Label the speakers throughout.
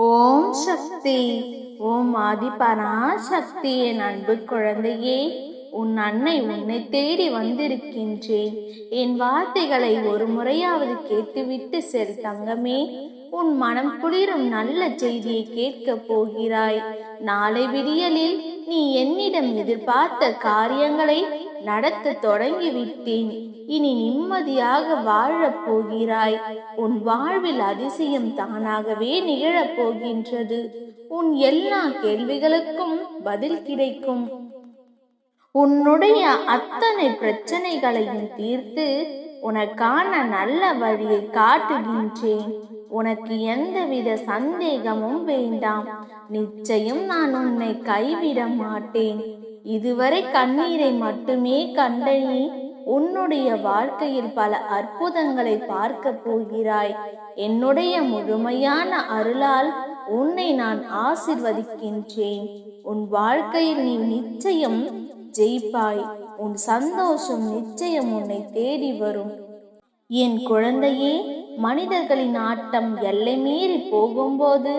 Speaker 1: ஓம் சக்தி. ஓம் ஆதிபரா சக்தி என் அன்பு குழந்தையே உன் அன்னை உன்னை தேடி வந்திருக்கின்றேன். என் வார்த்தைகளை ஒரு முறையாவது கேட்டுவிட்டு செல் தங்கமே. உன் மனம் குளிரும் நல்ல செய்தியை கேட்க போகிறாய். நாளை விடியலில் நீ என்னிடம் எதிர்பார்த்த காரியங்களை நடத்த தொடங்கிவிட்டேன். இனி நிம்மதியாக வாழப் போகிறாய். உன் வாழ்வில் அதிசயம் தானாகவே நிகழப் போகின்றது. உன் எல்லா கேள்விகளுக்கும் பதில் கிடைக்கும். உன்னுடைய அத்தனை பிரச்சனைகளையும் தீர்த்து உனக்கான நல்ல வழியை காட்டுகின்றேன். உனக்கு எந்தவித சந்தேகமும் வேண்டாம். நிச்சயம் நான் உன்னை கைவிட மாட்டேன். இதுவரை கண்ணீரை மட்டுமே கண்ட நீ உன்னுடைய வாழ்க்கையில் பல அற்புதங்களை பார்க்க போகிறாய். என்னுடைய முழுமையான அருளால் உன்னை நான் ஆசிர்வதிக்கின்றேன். உன் வாழ்க்கையில் நீ நிச்சயம் ஜெயிப்பாய். உன் சந்தோஷம் நிச்சயம் உன்னை தேடி வரும். என் குழந்தையே மனிதர்களின் ஆட்டம் எல்லை மீறி போகும்போது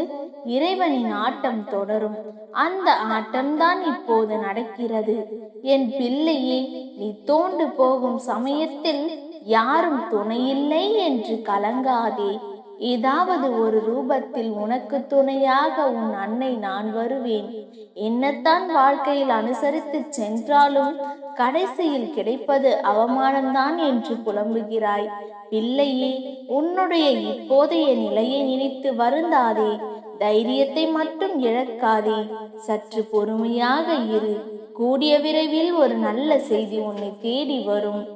Speaker 1: இறைவனின் ஆட்டம் தொடரும். அந்த ஆட்டம்தான் இப்போது நடக்கிறது. என் பிள்ளையே நீ தோண்டு போகும் சமயத்தில் யாரும் துணையில்லை என்று கலங்காதே. ஏதாவது ஒரு ரூபத்தில் உனக்கு துணையாக உன் அன்னை நான் வருவேன். என்னத்தான் வாழ்க்கையில் அனுசரித்து சென்றாலும் கடைசியில் கிடைப்பது அவமானம்தான் என்று புலம்புகிறாய். பிள்ளையே உன்னுடைய இப்போதைய நிலையை நினைத்து வருந்தாதே. தைரியத்தை மட்டும் இழக்காதே. சற்று பொறுமையாக இரு. கூடிய விரைவில் ஒரு நல்ல செய்தி உன்னை தேடி வரும்.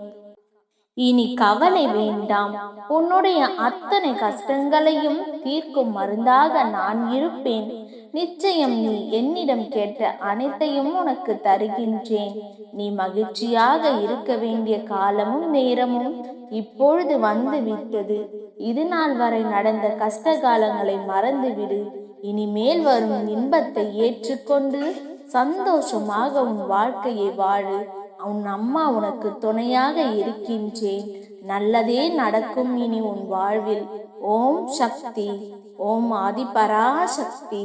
Speaker 1: இனி கவலை வேண்டாம். உன்னுடைய அத்தனை கஷ்டங்களையும் தீர்க்கும் மருந்தாக நான் இருப்பேன். நிச்சயம் நீ என்னிடம் கேட்ட அனைத்தையும் உனக்கு தருகின்றேன். நீ மகிழ்ச்சியாக இருக்க வேண்டிய காலமும் நேரமும் இப்பொழுது வந்து விட்டது இது நாள் வரை நடந்த கஷ்ட காலங்களை மறந்துவிடு. இனிமேல் வரும் இன்பத்தை ஏற்றுக்கொண்டு சந்தோஷமாக உன் வாழ்க்கையை வாழு. உன் அம்மா உனக்கு துணையாக இருக்கின்றேன். நல்லதே நடக்கும் இனி உன் வாழ்வில். ஓம் சக்தி. ஓம் ஆதிபராசக்தி.